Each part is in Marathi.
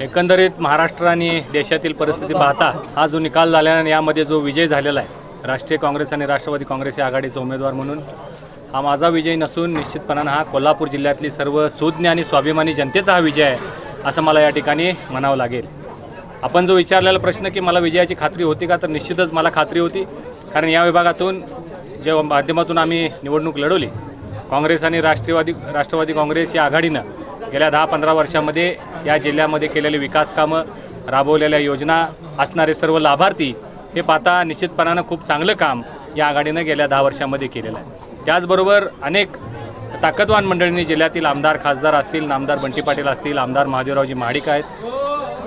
एकंदरीत महाराष्ट्र आणि देशातील परिस्थिती पाहता हा जो निकाल झालेला आणि यामध्ये जो विजय झालेला आहे राष्ट्रीय काँग्रेस आणि राष्ट्रवादी काँग्रेस या आघाडीचा उमेदवार म्हणून हा माझा विजय नसून निश्चितपणानं हा कोल्हापूर जिल्ह्यातली सर्व सुज्ञ आणि स्वाभिमानी जनतेचा हा विजय आहे असं मला या ठिकाणी म्हणावं लागेल. आपण जो विचारलेला प्रश्न की मला विजयाची खात्री होती का तर निश्चितच मला खात्री होती. कारण या विभागातून ज्या माध्यमातून आम्ही निवडणूक लढवली काँग्रेस आणि राष्ट्रवादी राष्ट्रवादी काँग्रेस या आघाडीनं गेल्या दहा पंधरा वर्षामध्ये या जिल्ह्यामध्ये केलेले विकास कामं राबवलेल्या योजना असणारे सर्व लाभार्थी हे पाहता निश्चितपणानं खूप चांगलं काम या आघाडीनं गेल्या दहा वर्षामध्ये केलेलं आहे. त्याचबरोबर अनेक ताकदवान मंडळींनी जिल्ह्यातील आमदार खासदार असतील आमदार बंटी पाटील असतील आमदार महादेवरावजी महाडिक आहेत.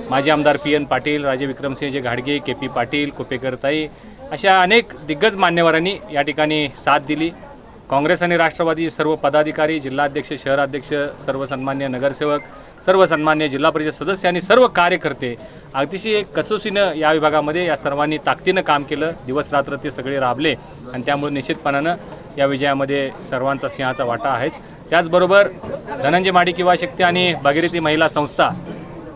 माजी आमदार पी एन पाटील राजे विक्रमसिंहजी घाडगे के पी पाटील कुपेकरताई अशा अनेक दिग्गज मान्यवरांनी या ठिकाणी साथ दिली. काँग्रेस आणि राष्ट्रवादी सर्व पदाधिकारी जिल्हाध्यक्ष शहराध्यक्ष सर्व सन्मान्य नगरसेवक सर्व सन्मान्य जिल्हा परिषद सदस्य आणि सर्व कार्यकर्ते अतिशय कसोशीनं या विभागामध्ये या सर्वांनी ताकदीनं काम केलं. दिवस रात्र ते सगळे राबले आणि त्यामुळे निश्चितपणानं या विजयामध्ये सर्वांचा सिंहाचा वाटा आहेच. त्याचबरोबर धनंजय माडिक युवा शक्ती आणि भागीरथी महिला संस्था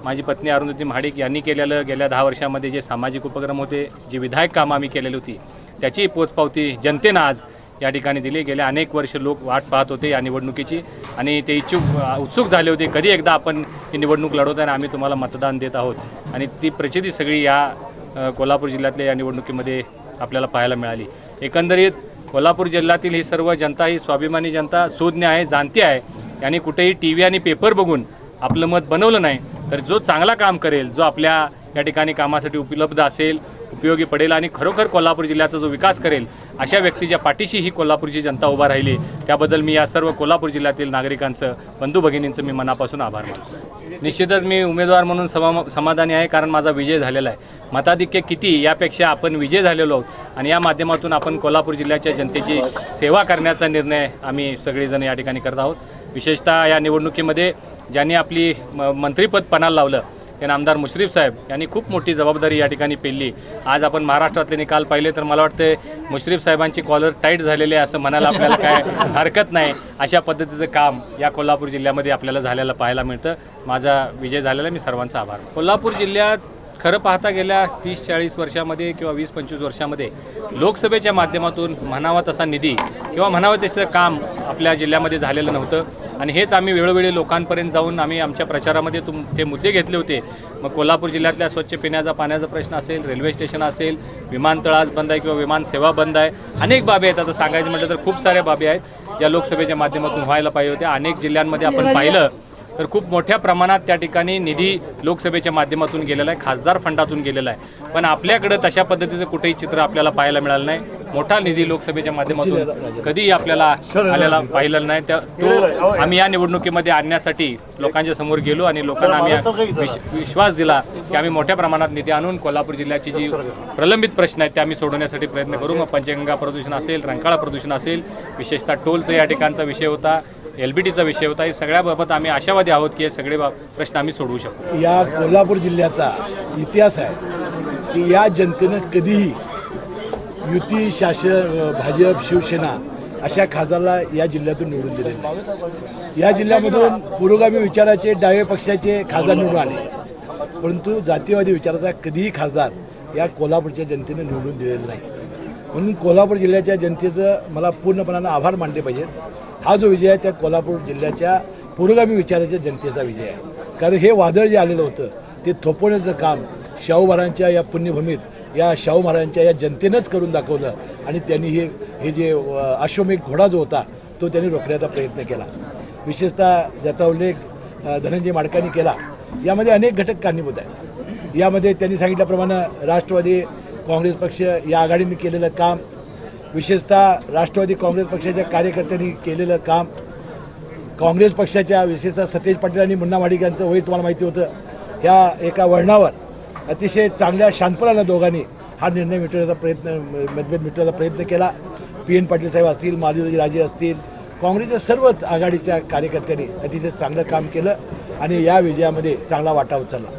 माझी पत्नी अरुंधती महाडिक यांनी केलेलं गेल्या दहा वर्षामध्ये जे सामाजिक उपक्रम होते जी विधायक कामं आम्ही केलेली होती त्याची पोचपावती जनतेनं आज या ठिकाणी दिली. गेले अनेक वर्ष लोक वाट पाहत होते या निवडणुकीची. आणि ते इच्छुक उत्सुक झाले होते कधी एकदा आपण ही निवडणूक लढवत आणि आम्ही तुम्हाला मतदान देत आहोत. आणि ती प्रचिती सगळी या कोल्हापूर जिल्ह्यातल्या या निवडणुकीमध्ये आपल्याला पाहायला मिळाली. एकंदरीत कोल्हापूर जिल्ह्यातील ही सर्व जनता ही स्वाभिमानी जनता सुज्ञ आहे जाणती आहे. यांनी कुठेही टी व्ही आणि पेपर बघून आपलं मत बनवलं नाही. तर जो चांगला काम करेल जो आपल्या या ठिकाणी कामासाठी उपलब्ध असेल उपयोगी पडेल आणि खरोखर कोल्हापूर जिल्ह्याचा जो विकास करेल अशा व्यक्तीच्या पाठीशी ही कोल्हापूरची जनता उभा राहिली. त्याबद्दल मी या सर्व कोल्हापूर जिल्ह्यातील नागरिकांचं बंधू भगिनींचं मी मनापासून आभार मानतो. निश्चितच मी उमेदवार म्हणून समा समाधानी आहे कारण माझा विजय झालेला आहे. मताधिक्य किती यापेक्षा आपण विजय झालेलो आहोत आणि या माध्यमातून आपण कोल्हापूर जिल्ह्याच्या जनतेची सेवा करण्याचा निर्णय आम्ही सगळेजण या ठिकाणी करत आहोत. विशेषतः या निवडणुकीमध्ये ज्यांनी आपली म पणाला लावलं ते आमदार मुश्रीफ साहेब यांनी खूप मोठी जबाबदारी या ठिकाणी पेलली. आज आपण महाराष्ट्रातले निकाल पाहिले तर मला वाटतं मुश्रीफ साहेबांची कॉलर टाईट झालेली आहे असं म्हणायला आपल्याला काय हरकत नाही. अशा पद्धतीचं काम या कोल्हापूर जिल्ह्यामध्ये आपल्याला झालेलं पाहायला मिळतं. माझा विजय झालेला मी सर्वांचा आभार. कोल्हापूर जिल्ह्यात खरं पाहता गेल्या तीस चाळीस वर्षामध्ये किंवा वीस पंचवीस वर्षामध्ये लोकसभेच्या माध्यमातून म्हणावा तसा निधी किंवा म्हणावं तसं काम आपल्या जिल्ह्यामध्ये झालेलं नव्हतं. आणि हेच आम्ही वेळोवेळी लोकांपर्यंत जाऊन आम्ही आमच्या प्रचारामध्ये तुम ते मुद्दे घेतले होते. मग कोल्हापूर जिल्ह्यातल्या स्वच्छ पिण्याचा पाण्याचा प्रश्न असेल रेल्वे स्टेशन असेल विमानतळ आज बंद आहे किंवा विमान सेवा बंद आहे अनेक बाबी आहेत. आता सांगायचं म्हटलं तर खूप साऱ्या बाबी आहेत ज्या लोकसभेच्या माध्यमातून व्हायला पाहिजे होत्या. अनेक जिल्ह्यांमध्ये आपण पाहिलं तर खूप मोठ्या प्रमाणात त्या ठिकाणी निधी लोकसभेच्या माध्यमातून गेलेला आहे खासदार फंडातून गेलेला आहे. पण आपल्याकडं तशा पद्धतीचं कुठेही चित्र आपल्याला पाहायला मिळालं नाही. मोठा निधी लोकसभेच्या माध्यमातून कधीही आपल्याला आलेला पाहिलेला नाही. त्या तो आम्ही या निवडणुकीमध्ये आणण्यासाठी लोकांच्या समोर गेलो आणि लोकांना आम्ही विश- विश्वास दिला की आम्ही मोठ्या प्रमाणात निधी आणून कोल्हापूर जिल्ह्याची जी प्रलंबित प्रश्न आहेत ते आम्ही सोडवण्यासाठी प्रयत्न करू. मग पंचगंगा प्रदूषण असेल रंकाळा प्रदूषण असेल विशेषतः टोलचा या ठिकाणचा विषय होता. एल बी टीचा विषय होता. हे सगळ्याबाबत आम्ही आशावादी आहोत की हे सगळे प्रश्न आम्ही सोडवू शकतो या कोल्हापूर जिल्ह्याचा इतिहास आहे की या जनतेनं कधीही युती शासन भाजप शिवसेना अशा खासदारला या जिल्ह्यातून निवडून दिले नाही. या जिल्ह्यामधून पुरोगामी विचाराचे डावे पक्षाचे खासदार निवडून आले. परंतु जातीवादी विचाराचा कधीही खासदार या कोल्हापूरच्या जनतेनं निवडून दिलेला नाही. म्हणून कोल्हापूर जिल्ह्याच्या जनतेचं मला पूर्णपणानं आभार मानले पाहिजेत. हा जो विजय आहे त्या कोल्हापूर जिल्ह्याच्या पुरोगामी विचाराच्या जनतेचा विजय आहे. कारण हे वादळ जे आलेलं होतं ते थोपवण्याचं काम शाहू महाराजांच्या या पुण्यभूमीत या शाहू महाराजांच्या या जनतेनंच करून दाखवलं आणि त्यांनी हे हे जे अश्वमेघ घोडा जो होता तो त्यांनी रोखण्याचा प्रयत्न केला. विशेषतः ज्याचा उल्लेख धनंजय माडकांनी केला यामध्ये अनेक घटक कारणीभूत आहेत. यामध्ये त्यांनी सांगितल्याप्रमाणे राष्ट्रवादी काँग्रेस पक्ष या आघाडीने केलेलं काम विशेषतः राष्ट्रवादी काँग्रेस पक्षाच्या कार्यकर्त्यांनी केलेलं काम काँग्रेस पक्षाच्या विशेषतः सतेज पाटील आणि मुन्ना वाडिक यांचं वय तुम्हाला माहिती होतं ह्या एका वळणावर अतिशय चांगल्या शांतपणानं दोघांनी हा निर्णय मिटवण्याचा प्रयत्न मतभेद मिटवण्याचा प्रयत्न केला. पी एन पाटील साहेब असतील माधुरी राजे असतील काँग्रेसच्या सर्वच आघाडीच्या कार्यकर्त्यांनी अतिशय चांगलं काम केलं आणि या विजयामध्ये चांगला वाटा उचलला.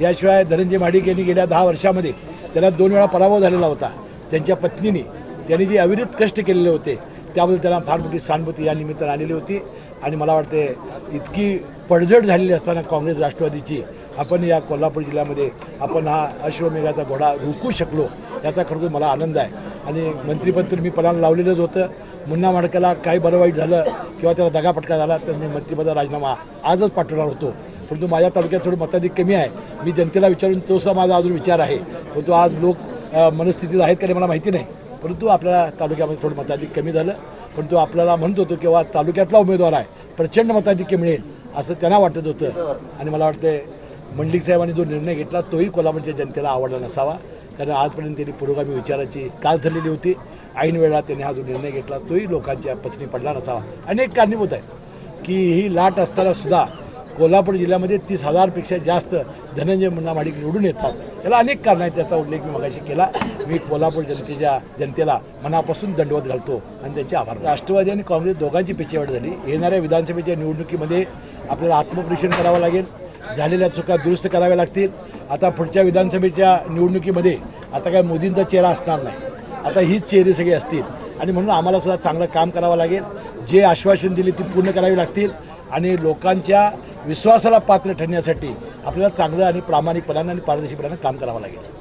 याशिवाय धनंजय माडिक यांनी गेल्या दहा वर्षामध्ये त्याला दोन वेळा पराभव झालेला होता. त्यांच्या पत्नीने त्यांनी जे अविरत कष्ट केलेले होते त्याबद्दल त्यांना फार मोठी सहानुभूती या निमित्तानं आलेली होती. आणि मला वाटते इतकी पडझड झालेली असताना काँग्रेस राष्ट्रवादीची आपण या कोल्हापूर जिल्ह्यामध्ये आपण हा अश्वमेघाचा घोडा रोखू शकलो याचा खरोखर मला आनंद आहे. आणि मंत्रिपद तर मी पदाला लावलेलंच होतं. मुन्ना माडकाला काही बरं वाईट झालं किंवा त्याला दगापटका झाला तर मी मंत्रिपदाचा राजीनामा आजच पाठवणार होतो. परंतु माझ्या तालुक्यात थोडी मताधिक कमी आहे. मी जनतेला विचारून तोसा माझा अजून विचार आहे. परंतु आज लोक मनस्थितीत आहेत का मला माहिती नाही. परंतु आपल्या तालुक्यामध्ये थोडं मताधिक कमी झालं. परंतु आपल्याला म्हणत होतो किंवा तालुक्यातला उमेदवार आहे. प्रचंड मताधिक्य मिळेल असं त्यांना वाटत होतं. आणि मला वाटतं मंडलिक साहेबांनी जो निर्णय घेतला तोही कोल्हापूरच्या जनतेला आवडला नसावा. कारण आजपर्यंत त्यांनी पुरोगामी विचाराची कास धरलेली होती. ऐन वेळा त्यांनी हा जो निर्णय घेतला तोही लोकांच्या पचनी पडला नसावा. अनेक कारणीभूत आहेत. की ही लाट असताना सुद्धा कोल्हापूर जिल्ह्यामध्ये तीस हजारपेक्षा जास्त धनंजय मुन्ना माडिक निवडून येतात. याला अनेक कारणं आहेत त्याचा उल्लेख मी मगाशी केला. मी कोल्हापूर जनतेच्या जनतेला मनापासून दंडवत घालतो आणि त्यांचे आभार राष्ट्रवादी आणि काँग्रेस दोघांची पेचेवाट झाली. येणाऱ्या विधानसभेच्या निवडणुकीमध्ये आपल्याला आत्मपरीक्षण करावं लागेल. झालेल्या चुका दुरुस्त कराव्या लागतील. आता पुढच्या विधानसभेच्या निवडणुकीमध्ये आता काय मोदींचा चेहरा असणार नाही. आता हीच चेहरे सगळे असतील. आणि म्हणून आम्हाला सुद्धा चांगलं काम करावं लागेल. जे आश्वासन दिले ती पूर्ण करावी लागतील. आणि लोकांच्या विश्वासाला पात्र ठरण्यासाठी आपल्याला चांगलं आणि प्रामाणिकपणानं आणि पारदर्शीपणानं काम करावं लागेल.